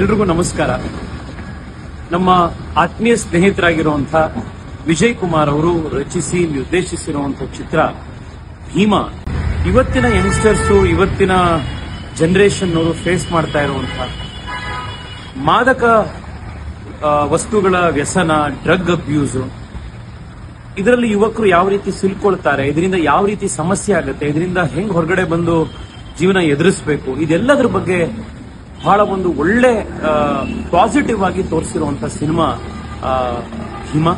ಎಲ್ರಿಗೂ ನಮಸ್ಕಾರ. ನಮ್ಮ ಆತ್ಮೀಯ ಸ್ನೇಹಿತರಾಗಿರುವಂತಹ ವಿಜಯ್ ಕುಮಾರ್ ಅವರು ರಚಿಸಿ ನಿರ್ದೇಶಿಸಿರುವಂತಹ ಚಿತ್ರ ಭೀಮಾ. ಇವತ್ತಿನ ಯಂಗ್ಸ್ಟರ್ಸು ಇವತ್ತಿನ ಜನರೇಷನ್ ಅವರು ಫೇಸ್ ಮಾಡ್ತಾ ಇರುವಂತಹ ಮಾದಕ ವಸ್ತುಗಳ ವ್ಯಸನ ಡ್ರಗ್ ಅಬ್ಯೂಸ್ ಇದರಲ್ಲಿ ಯುವಕರು ಯಾವ ರೀತಿ ಸಿಲ್ಕೊಳ್ತಾರೆ, ಇದರಿಂದ ಯಾವ ರೀತಿ ಸಮಸ್ಯೆ ಆಗುತ್ತೆ, ಇದರಿಂದ ಹೆಂಗ್ ಹೊರಗಡೆ ಬಂದು ಜೀವನ ಎದುರಿಸಬೇಕು, ಇದೆಲ್ಲದರ ಬಗ್ಗೆ ಬಹಳ ಒಂದು ಒಳ್ಳೆ ಪಾಸಿಟಿವ್ ಆಗಿ ತೋರಿಸಿರುವಂತ ಸಿನಿಮಾ ಹಿಮ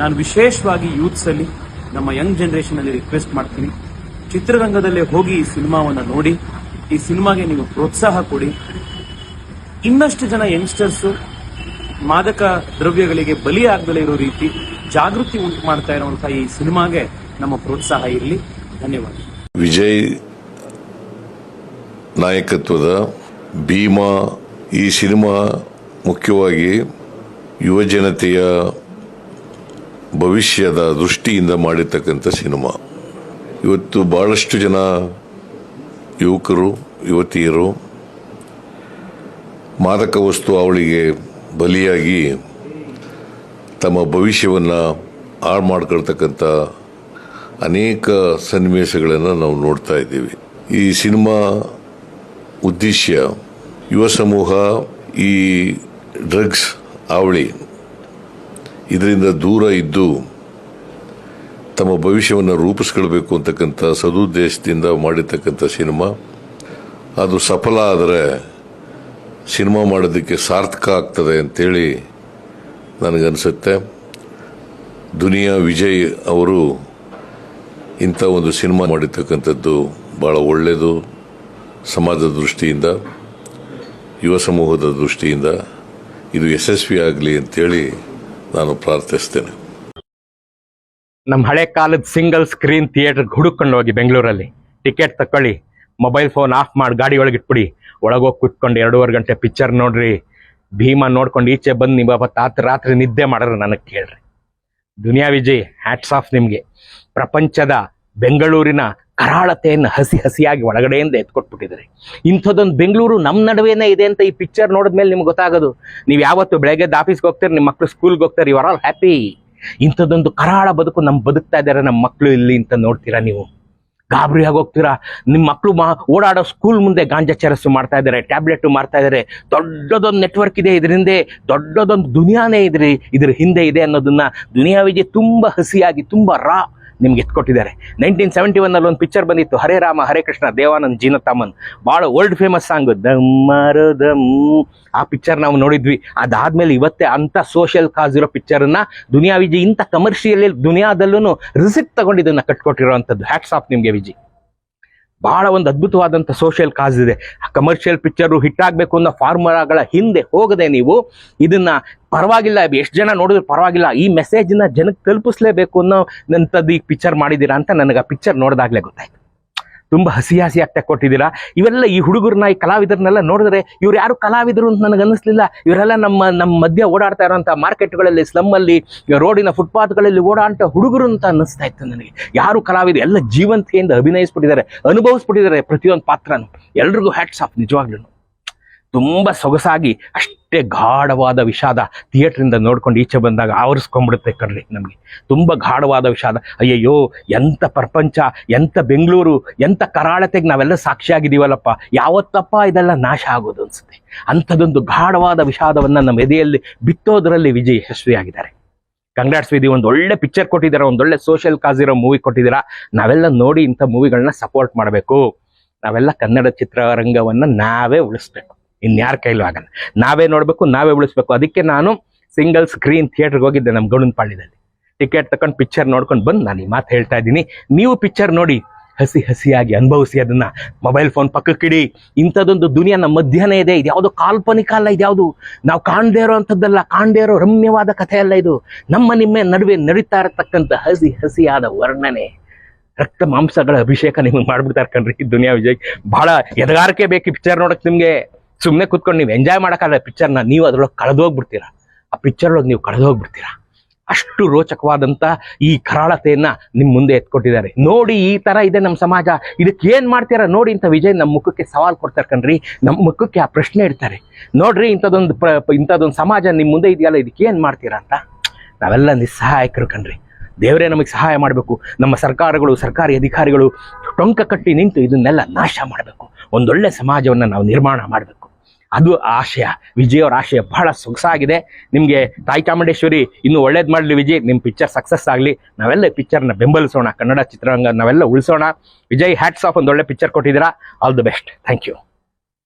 ನಾನು ವಿಶೇಷವಾಗಿ ಯೂತ್ಸ್ ಅಲ್ಲಿ ನಮ್ಮ ಯಂಗ್ ಜನರೇಷನ್ ಅಲ್ಲಿ ರಿಕ್ವೆಸ್ಟ್ ಮಾಡ್ತೀನಿ. ಚಿತ್ರರಂಗದಲ್ಲೇ ಹೋಗಿ ಈ ಸಿನಿಮಾವನ್ನು ನೋಡಿ. ಈ ಸಿನಿಮಾಗೆ ನೀವು ಪ್ರೋತ್ಸಾಹ ಕೊಡಿ. ಇನ್ನಷ್ಟು ಜನ ಯಂಗ್ಸ್ಟರ್ಸ್ ಮಾದಕ ದ್ರವ್ಯಗಳಿಗೆ ಬಲಿಯಾಗದಲೇ ಇರೋ ರೀತಿ ಜಾಗೃತಿ ಉಂಟು ಮಾಡ್ತಾ ಇರುವಂತಹ ಈ ಸಿನಿಮಾಗೆ ನಮ್ಮ ಪ್ರೋತ್ಸಾಹ ಇರಲಿ. ಧನ್ಯವಾದ. ವಿಜಯ್ ನಾಯಕತ್ವದ ಭೀಮಾ ಈ ಸಿನಿಮಾ ಮುಖ್ಯವಾಗಿ ಯುವ ಜನತೆಯ ಭವಿಷ್ಯದ ದೃಷ್ಟಿಯಿಂದ ಮಾಡಿರ್ತಕ್ಕಂಥ ಸಿನಿಮಾ. ಇವತ್ತು ಭಾಳಷ್ಟು ಜನ ಯುವಕರು, ಯುವತಿಯರು ಮಾದಕ ವಸ್ತು ಅವಳಿಗೆ ಬಲಿಯಾಗಿ ತಮ್ಮ ಭವಿಷ್ಯವನ್ನು ಹಾಳು ಮಾಡ್ಕೊಳ್ತಕ್ಕಂಥ ಅನೇಕ ಸನ್ನಿವೇಶಗಳನ್ನು ನಾವು ನೋಡ್ತಾ ಇದ್ದೀವಿ. ಈ ಸಿನಿಮಾ ಉದ್ದೇಶ ಯುವ ಸಮೂಹ ಈ ಡ್ರಗ್ಸ್ ಅವಳಿ ಇದರಿಂದ ದೂರ ಇದ್ದು ತಮ್ಮ ಭವಿಷ್ಯವನ್ನು ರೂಪಿಸ್ಕೊಳ್ಬೇಕು ಅಂತಕ್ಕಂಥ ಸದುದ್ದೇಶದಿಂದ ಮಾಡಿರ್ತಕ್ಕಂಥ ಸಿನಿಮಾ. ಅದು ಸಫಲ ಆದರೆ ಸಿನಿಮಾ ಮಾಡೋದಕ್ಕೆ ಸಾರ್ಥಕ ಆಗ್ತದೆ ಅಂತೇಳಿ ನನಗನ್ಸುತ್ತೆ. ದುನಿಯಾ ವಿಜಯ್ ಅವರು ಇಂಥ ಒಂದು ಸಿನಿಮಾ ಮಾಡಿರ್ತಕ್ಕಂಥದ್ದು ಭಾಳ ಒಳ್ಳೆಯದು ಸಮಾಜದ ದೃಷ್ಟಿಯಿಂದ, ಯುವ ಸಮೂಹದ ದೃಷ್ಟಿಯಿಂದ ಇದು ಯಶಸ್ವಿ ಆಗಲಿ ಅಂತೇಳಿ ನಾನು ಪ್ರಾರ್ಥಿಸ್ತೇನೆ. ನಮ್ಮ ಹಳೆ ಕಾಲದ ಸಿಂಗಲ್ ಸ್ಕ್ರೀನ್ ಥಿಯೇಟರ್ ಹುಡುಕೊಂಡು ಹೋಗಿ ಬೆಂಗಳೂರಲ್ಲಿ. ಟಿಕೆಟ್ ತಕೊಳ್ಳಿ ಮೊಬೈಲ್ ಫೋನ್ ಆಫ್ ಮಾಡಿ, ಗಾಡಿ ಒಳಗೆ ಇಟ್ಬಿಡಿ. ಒಳಗೋಗಿ ಕುತ್ಕೊಂಡು ಎರಡೂವರೆ ಗಂಟೆ ಪಿಕ್ಚರ್ ನೋಡ್ರಿ. ಭೀಮಾ ನೋಡ್ಕೊಂಡು ಈಚೆ ಬಂದು ನಿಮ್ಮ ತಾತ ರಾತ್ರಿ ನಿದ್ದೆ ಮಾಡೋರು ನನಗೆ ಕೇಳ್ರಿ. ದುನಿಯಾ ವಿಜಯ್ ಹ್ಯಾಟ್ಸ್ ಆಫ್ ನಿಮಗೆ. ಪ್ರಪಂಚದ ಬೆಂಗಳೂರಿನ ಕರಾಳತೆಯನ್ನು ಹಸಿ ಹಸಿಯಾಗಿ ಒಳಗಡೆಯಿಂದ ಎತ್ಕೊಟ್ಬಿಟ್ಟಿದ್ದಾರೆ. ಇಂಥದ್ದೊಂದು ಬೆಂಗಳೂರು ನಮ್ಮ ನಡುವೆನೇ ಇದೆ ಅಂತ ಈ ಪಿಕ್ಚರ್ ನೋಡಿದ್ಮೇಲೆ ನಿಮ್ಗೆ ಗೊತ್ತಾಗೋದು. ನೀವು ಯಾವತ್ತು ಬೆಳಗ್ಗೆ ಆಫೀಸ್ಗೆ ಹೋಗ್ತೀರಿ ನಿಮ್ಮ ಮಕ್ಕಳು ಸ್ಕೂಲ್ಗೆ ಹೋಗ್ತಾರೆ ಆರ್ ಆಲ್ ಹ್ಯಾಪಿ ಇಂಥದ್ದೊಂದು ಕರಾಳ ಬದುಕು ನಮ್ಮ ಬದುಕ್ತಾ ಇದ್ದಾರೆ ನಮ್ಮ ಮಕ್ಕಳು ಇಲ್ಲಿ ಅಂತ ನೋಡ್ತೀರಾ ನೀವು? ಗಾಬರಿ ಹೋಗ್ತೀರಾ? ನಿಮ್ಮ ಮಕ್ಕಳು ಮಾ ಓಡಾಡೋ ಸ್ಕೂಲ್ ಮುಂದೆ ಗಾಂಜಾ ಚರಸ್ಸು ಮಾಡ್ತಾ ಇದ್ದಾರೆ ಟ್ಯಾಬ್ಲೆಟ್ ಮಾಡ್ತಾ ಇದ್ದಾರೆ. ದೊಡ್ಡದೊಂದು ನೆಟ್ವರ್ಕ್ ಇದೆ ಇದರಿಂದ, ದೊಡ್ಡದೊಂದು ದುನಿಯಾನೇ ಇದ್ರಿ ಇದ್ರ ಹಿಂದೆ ಇದೆ ಅನ್ನೋದನ್ನ ದುನಿಯಾ ತುಂಬಾ ಹಸಿಯಾಗಿ, ತುಂಬ ರಾ ನಿಮ್ಗೆ ಎತ್ಕೊಟ್ಟಿದ್ದಾರೆ ನೈನ್ಟೀನ್ ಸೆವೆಂಟಿ ಒನ್ ಅಲ್ಲಿ ಒಂದು ಪಿಕ್ಚರ್ ಬಂದಿತ್ತು. ಹರೇ ರಾಮ, ಹರೇ ಕೃಷ್ಣ, ದೇವಾನಂದ್ ಜೀನತಾಮನ್ ಬಹಳ ವರ್ಲ್ಡ್ ಫೇಮಸ್ ಸಾಂಗ್ ದಮ್ಮರು ದಮ್ ಆ ಪಿಕ್ಚರ್ ನಾವು ನೋಡಿದ್ವಿ. ಅದಾದ್ಮೇಲೆ ಇವತ್ತೇ ಅಂತ ಸೋಷಿಯಲ್ ಕಾಸ್ ಇರೋ ಪಿಕ್ಚರ್ ಅನ್ನ ದುನಿಯಾ ವಿಜಿ ಇಂಥ ಕಮರ್ಷಿಯಲ್ ದುನಿಯಾದಲ್ಲೂ ರಿಸಿಪ್ಟ್ ತಗೊಂಡಿದ್ದನ್ನ ಕಟ್ಕೊಟ್ಟಿರೋ ಅಂಥದ್ದು ಹ್ಯಾಟ್ಸ್ ಆಫ್ ನಿಮ್ಗೆ ವಿಜಯ್ ಬಹಳ ಒಂದು ಅದ್ಭುತವಾದಂಥ ಸೋಷಿಯಲ್ ಕಾಸ್ ಇದೆ. ಕಮರ್ಷಿಯಲ್ ಪಿಕ್ಚರು ಹಿಟ್ ಆಗಬೇಕು ಅನ್ನೋ ಫಾರ್ಮುಲಾಗಳ ಹಿಂದೆ ಹೋಗದೆ ನೀವು ಇದನ್ನ ಪರವಾಗಿಲ್ಲ ಎಷ್ಟು ಜನ ನೋಡಿದ್ರು ಪರವಾಗಿಲ್ಲ, ಈ ಮೆಸೇಜ್ನ ಜನಕ್ಕೆ ತಲುಪಿಸ್ಲೇಬೇಕು ಅನ್ನೋ ನಂಥದ್ದು ಈ ಪಿಕ್ಚರ್ ಮಾಡಿದ್ದೀರಾ ಅಂತ ನನಗೆ ಆ ಪಿಕ್ಚರ್ ನೋಡಿದಾಗಲೇ ಗೊತ್ತಾಯ್ತು. ತುಂಬಾ ಹಸಿ ಹಸಿ ಆಗ್ತಾ ಕೊಟ್ಟಿದ್ದೀರಾ? ಇವೆಲ್ಲ ಈ ಹುಡುಗರನ್ನ ಈ ಕಲಾವಿದರನ್ನೆಲ್ಲ ನೋಡಿದ್ರೆ ಇವ್ರು ಯಾರು ಕಲಾವಿದರು ಅಂತ ನನಗೆ ಅನ್ನಿಸ್ಲಿಲ್ಲ. ಇವರೆಲ್ಲ ನಮ್ಮ ನಮ್ಮ ಮಧ್ಯ ಓಡಾಡ್ತಾ ಇರೋಂಥ ಮಾರ್ಕೆಟ್ಗಳಲ್ಲಿ, ಸ್ಲಮ್ಮಲ್ಲಿ, ರೋಡಿನ ಫುಟ್ಪಾತ್ಗಳಲ್ಲಿ ಓಡಾಡ್ತಾ ಹುಡುಗರು ಅಂತ ಅನ್ನಿಸ್ತಾ ಇತ್ತು ನನಗೆ. ಯಾರು ಕಲಾವಿದರು, ಎಲ್ಲ ಜೀವಂತಿಕೆಯಿಂದ ಅಭಿನಯಿಸ್ಬಿಟ್ಟಿದ್ದಾರೆ, ಅನುಭವಿಸ್ಬಿಟ್ಟಿದ್ದಾರೆ ಪ್ರತಿಯೊಂದು ಪಾತ್ರನು. ಎಲ್ರಿಗೂ ಹ್ಯಾಟ್ಸ್ ಆಫ್ ನಿಜವಾಗ್ಲೂ ತುಂಬಾ ಸೊಗಸಾಗಿ, ಅಷ್ಟೇ ಗಾಢವಾದ ವಿಷಾದ ಥಿಯೇಟ್ರಿಂದ ನೋಡ್ಕೊಂಡು ಈಚೆ ಬಂದಾಗ ಆವರಿಸ್ಕೊಂಡ್ಬಿಡುತ್ತೆ ಕಣ್ರಿ ನಮಗೆ. ತುಂಬ ಗಾಢವಾದ ವಿಷಾದ. ಅಯ್ಯಯ್ಯೋ ಎಂಥ ಪ್ರಪಂಚ ಎಂಥ ಬೆಂಗಳೂರು ಎಂಥ ಕರಾಳತೆಗೆ ನಾವೆಲ್ಲ ಸಾಕ್ಷಿಯಾಗಿದ್ದೀವಲ್ಲಪ್ಪ. ಯಾವತ್ತಪ್ಪ ಇದೆಲ್ಲ ನಾಶ ಆಗೋದು ಅನ್ಸುತ್ತೆ. ಅಂಥದ್ದೊಂದು ಗಾಢವಾದ ವಿಷಾದವನ್ನ ನಮ್ಮ ಎದೆಯಲ್ಲಿ ಬಿತ್ತೋದರಲ್ಲಿ ವಿಜಯ್ ಯಶಸ್ವಿಯಾಗಿದ್ದಾರೆ. ಕಂಗ್ರಾಟ್ಸ್ ವಿಧಿ ಒಂದು ಒಳ್ಳೆ ಪಿಕ್ಚರ್ ಕೊಟ್ಟಿದ್ದೀರಾ ಒಂದೊಳ್ಳೆ ಸೋಷಿಯಲ್ ಕಾಸ್ ಇರೋ ಮೂವಿ ಕೊಟ್ಟಿದ್ದೀರಾ, ನಾವೆಲ್ಲ ನೋಡಿ ಇಂಥ ಮೂವಿಗಳನ್ನ ಸಪೋರ್ಟ್ ಮಾಡಬೇಕು. ನಾವೆಲ್ಲ ಕನ್ನಡ ಚಿತ್ರರಂಗವನ್ನ ನಾವೇ ಉಳಿಸ್ಬೇಕು. ಇನ್ಯಾರ ಕೈಲೂ ಆಗಲ್ಲ. ನಾವೇ ನೋಡಬೇಕು, ನಾವೇ ಉಳಿಸ್ಬೇಕು. ಅದಕ್ಕೆ ನಾನು ಸಿಂಗಲ್ ಸ್ಕ್ರೀನ್ ಥಿಯೇಟರ್ಗೆ ಹೋಗಿದ್ದೆ ನಮ್ಮ ಗೌಡನಪಾಳ್ಯದಲ್ಲಿ ಟಿಕೆಟ್ ತಕೊಂಡು ಪಿಕ್ಚರ್ ನೋಡ್ಕೊಂಡು ಬಂದು ನಾನು ಈ ಮಾತು ಹೇಳ್ತಾ ಇದ್ದೀನಿ. ನೀವು ಪಿಕ್ಚರ್ ನೋಡಿ, ಹಸಿ ಹಸಿಯಾಗಿ ಅನುಭವಿಸಿ ಅದನ್ನು. ಮೊಬೈಲ್ ಫೋನ್ ಪಕ್ಕಕ್ಕಿಡಿ ಇಂಥದ್ದೊಂದು ದುನಿಯಾ ನಮ್ಮ ಮಧ್ಯಾಹ್ನ ಇದೆ. ಇದು ಇದ್ಯಾವುದು ಕಾಲ್ಪನಿಕ ಅಲ್ಲ ಇದ್ಯಾವುದು ನಾವು ಕಾಣದೇ ಇರೋ ಅಂಥದ್ದಲ್ಲ, ಕಾಣದೇ ಇರೋ ರಮ್ಯವಾದ ಕಥೆ ಅಲ್ಲ ಇದು. ನಮ್ಮ ನಿಮ್ಮ ನಡುವೆ ನಡೀತಾ ಇರತಕ್ಕಂಥ ಹಸಿ ಹಸಿಯಾದ ವರ್ಣನೆ. ರಕ್ತ ಮಾಂಸಗಳ ಅಭಿಷೇಕ ನಿಮಗೆ ಮಾಡ್ಬಿಡ್ತಾರೆ ಕಣ್ರಿ ದುನಿಯಾ ವಿಜಯ್. ಬಹಳ ಎದಗಾರಿಕೆ ಬೇಕು ಪಿಕ್ಚರ್ ನೋಡಕ್ಕೆ ನಿಮ್ಗೆ. ಸುಮ್ಮನೆ ಕುತ್ಕೊಂಡು ನೀವು ಎಂಜಾಯ್ ಮಾಡೋಕ್ಕಾಗಲ್ಲ ಪಿಕ್ಚರ್ನ ನೀವು ಅದ್ರೊಳಗೆ ಕಳೆದೋಗ್ಬಿಡ್ತೀರಾ ಆ ಪಿಕ್ಚರ್ ಒಳಗೆ ನೀವು ಕಳೆದೋಗ್ಬಿಡ್ತೀರಾ ಅಷ್ಟು ರೋಚಕವಾದಂಥ ಈ ಕರಾಳತೆಯನ್ನು ನಿಮ್ಮ ಮುಂದೆ ಎತ್ಕೊಟ್ಟಿದ್ದಾರೆ. ನೋಡಿ ಈ ಥರ ಇದೆ ನಮ್ಮ ಸಮಾಜ. ಇದಕ್ಕೆ ಏನು ಮಾಡ್ತೀರಾ? ನೋಡಿ ಇಂಥ ವಿಜಯ್ ನಮ್ಮ ಮುಖಕ್ಕೆ ಸವಾಲು ಕೊಡ್ತಾರೆ ಕಣ್ರಿ. ನಮ್ಮ ಮುಖಕ್ಕೆ ಆ ಪ್ರಶ್ನೆ ಇಡ್ತಾರೆ. ನೋಡ್ರಿ ಇಂಥದ್ದೊಂದು ಪ್ರ ಇಂಥದ್ದೊಂದು ಸಮಾಜ ನಿಮ್ಮ ಮುಂದೆ ಇದೆಯಲ್ಲ ಇದಕ್ಕೆ ಏನು ಮಾಡ್ತೀರಾ ಅಂತ? ನಾವೆಲ್ಲ ನಿಸ್ಸಹಾಯಕರು ಕಣ್ರಿ. ದೇವರೇ ನಮಗೆ ಸಹಾಯ ಮಾಡಬೇಕು. ನಮ್ಮ ಸರ್ಕಾರಗಳು, ಸರ್ಕಾರಿ ಅಧಿಕಾರಿಗಳು ಟೊಂಕ ಕಟ್ಟಿ ನಿಂತು ಇದನ್ನೆಲ್ಲ ನಾಶ ಮಾಡಬೇಕು. ಒಂದೊಳ್ಳೆ ಸಮಾಜವನ್ನು ನಾವು ನಿರ್ಮಾಣ ಮಾಡಬೇಕು. ಅದು ಆಶಯ. ವಿಜಯ್ ಅವರ ಆಶಯ ಬಹಳ ಸೊಗಸಾಗಿದೆ. ನಿಮಗೆ ತಾಯಿ ಚಾಮುಂಡೇಶ್ವರಿ ಇನ್ನು ಒಳ್ಳೇದು ಮಾಡಲಿ ವಿಜಯ್ ನಿಮ್ಮ ಪಿಕ್ಚರ್ ಸಕ್ಸಸ್ ಆಗಲಿ. ನಾವೆಲ್ಲ ಪಿಕ್ಚರ್ನ ಬೆಂಬಲಿಸೋಣ. ಕನ್ನಡ ಚಿತ್ರರಂಗ ನಾವೆಲ್ಲ ಉಳಿಸೋಣ. ವಿಜಯ್ ಹ್ಯಾಟ್ಸ್ ಆಫ್ ಒಂದು ಒಳ್ಳೆ ಪಿಕ್ಚರ್ ಕೊಟ್ಟಿದ್ದೀರಾ. All the best. Thank you.